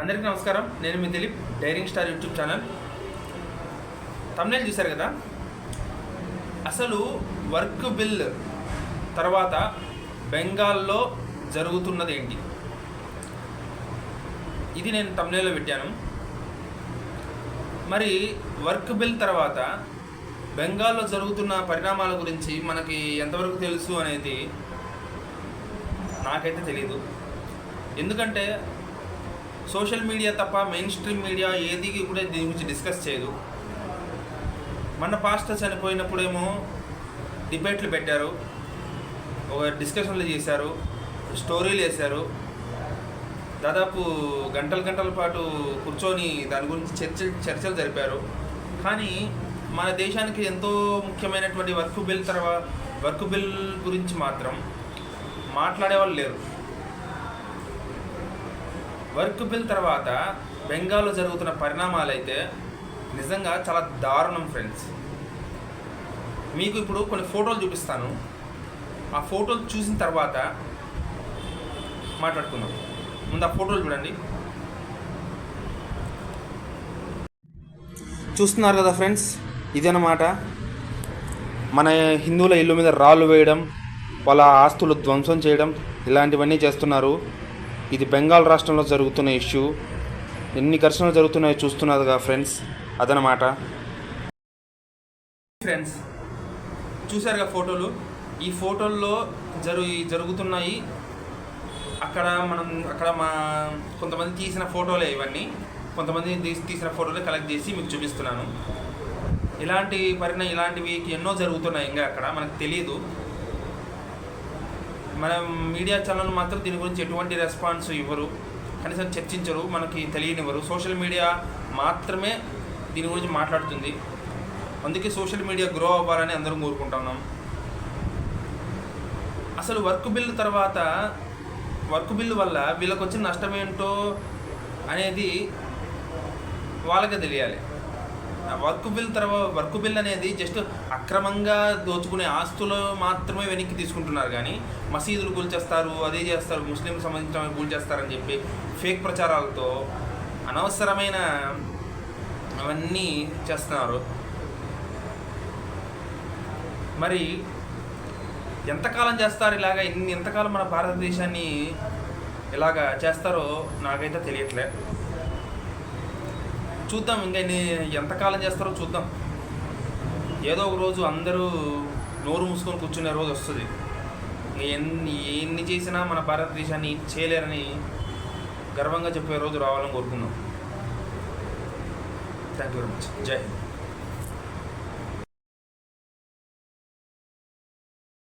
అందరికీ నమస్కారం. నేను మీ Dilip daring star YouTube channel. Tamil చూశారు కదా? అసలు వర్క్ బిల్ తర్వాత బెంగాల్లో జరుగుతున్నది ఏంటి ఇది నేను తమిళలో పెట్టాను. మరి వర్క్ బిల్ తర్వాత బెంగాల్లో జరుగుతున్న పరిణామాల గురించి మనకి ఎంతవరకు తెలుసు అనేది నాకైతే తెలియదు ఎందుకంటే సోషల్ మీడియా తప్ప మెయిన్ స్ట్రీమ్ మీడియా ఏది కూడా దీని గురించి డిస్కస్ చేయదు. మన పాస్టర్ చనిపోయినప్పుడేమో డిబేట్లు పెట్టారు. ఒక డిస్కషన్లు చేశారు. స్టోరీలు వేశారు. దాదాపు గంటల గంటల పాటు కూర్చొని దాని గురించి చర్చ చర్చలు జరిపారు. కానీ మన దేశానికి ఎంతో ముఖ్యమైనటువంటి వర్క్ బిల్ తర్వాత వర్క్ బిల్ గురించి మాత్రం మాట్లాడే వాళ్ళు లేరు. వర్క్ బిల్ తర్వాత బెంగాల్లో జరుగుతున్న పరిణామాలు అయితే నిజంగా చాలా దారుణం ఫ్రెండ్స్ మీకు ఇప్పుడు కొన్ని ఫోటోలు చూపిస్తాను. ఆ ఫోటోలు చూసిన తర్వాత మాట్లాడుకుందాం. ముందు ఆ ఫోటోలు చూడండి. చూస్తున్నారు కదా ఫ్రెండ్స్ ఇదన్నమాట. మన హిందువుల ఇల్లు మీద రాళ్ళు వేయడం వాళ్ళ ఆస్తులు ధ్వంసం చేయడం ఇలాంటివన్నీ చేస్తున్నారు. ఇది బెంగాల్ రాష్ట్రంలో జరుగుతున్న ఇష్యూ. ఎన్ని ఘర్షణలు జరుగుతున్నాయో చూస్తున్నారు ఫ్రెండ్స్. అదనమాట. ఫ్రెండ్స్ చూసారుగా ఫోటోలు? ఈ ఫోటోల్లో జరు జరుగుతున్నాయి. అక్కడ మనం అక్కడ మా కొంతమంది తీసిన ఫోటోలే ఇవన్నీ. కొంతమంది తీసి తీసిన ఫోటోలు కలెక్ట్ చేసి మీకు చూపిస్తున్నాను. ఇలాంటి పరిణామం ఇలాంటివి ఎన్నో జరుగుతున్నాయి ఇంకా అక్కడ. మనకు తెలియదు మన మీడియా ఛానల్ మాత్రం దీని గురించి ఎటువంటి రెస్పాన్స్ ఇవ్వరు కనీసం చర్చించరు మనకి తెలియనివ్వరు. సోషల్ మీడియా మాత్రమే దీని గురించి మాట్లాడుతుంది. అందుకే సోషల్ మీడియా గ్రో అవ్వాలని అందరం కోరుకుంటున్నాం అసలు వర్క్ బిల్ తర్వాత వర్క్ బిల్ వల్ల వీళ్ళకి వచ్చిన నష్టం ఏంటో అనేది వాళ్ళకే తెలియాలి. వర్క్ బిల్ తర్వాత వర్క్ బిల్ అనేది జస్ట్ అక్రమంగా దోచుకునే ఆస్తులు మాత్రమే వెనక్కి తీసుకుంటున్నారు కానీ మసీదులు కూల్చేస్తారు అదే చేస్తారు ముస్లిం సంబంధించిన కూల్చేస్తారని చెప్పి ఫేక్ ప్రచారాలతో అనవసరమైన అవన్నీ చేస్తున్నారు. మరి ఎంతకాలం చేస్తారు ఇలాగ? ఇన్ని ఎంతకాలం మన భారతదేశాన్ని ఇలాగ చేస్తారో నాకైతే తెలియట్లే. చూద్దాం ఇంకా ఎంతకాలం చేస్తారో చూద్దాం. ఏదో ఒక రోజు అందరూ నోరు మూసుకొని కూర్చునే రోజు వస్తుంది. ఎన్ని ఎన్ని చేసినా మన భారతదేశాన్ని చేయలేరని గర్వంగా చెప్పే రోజు రావాలని కోరుకుందాం. థ్యాంక్ యూ వెరీ మచ్ జై హింద్.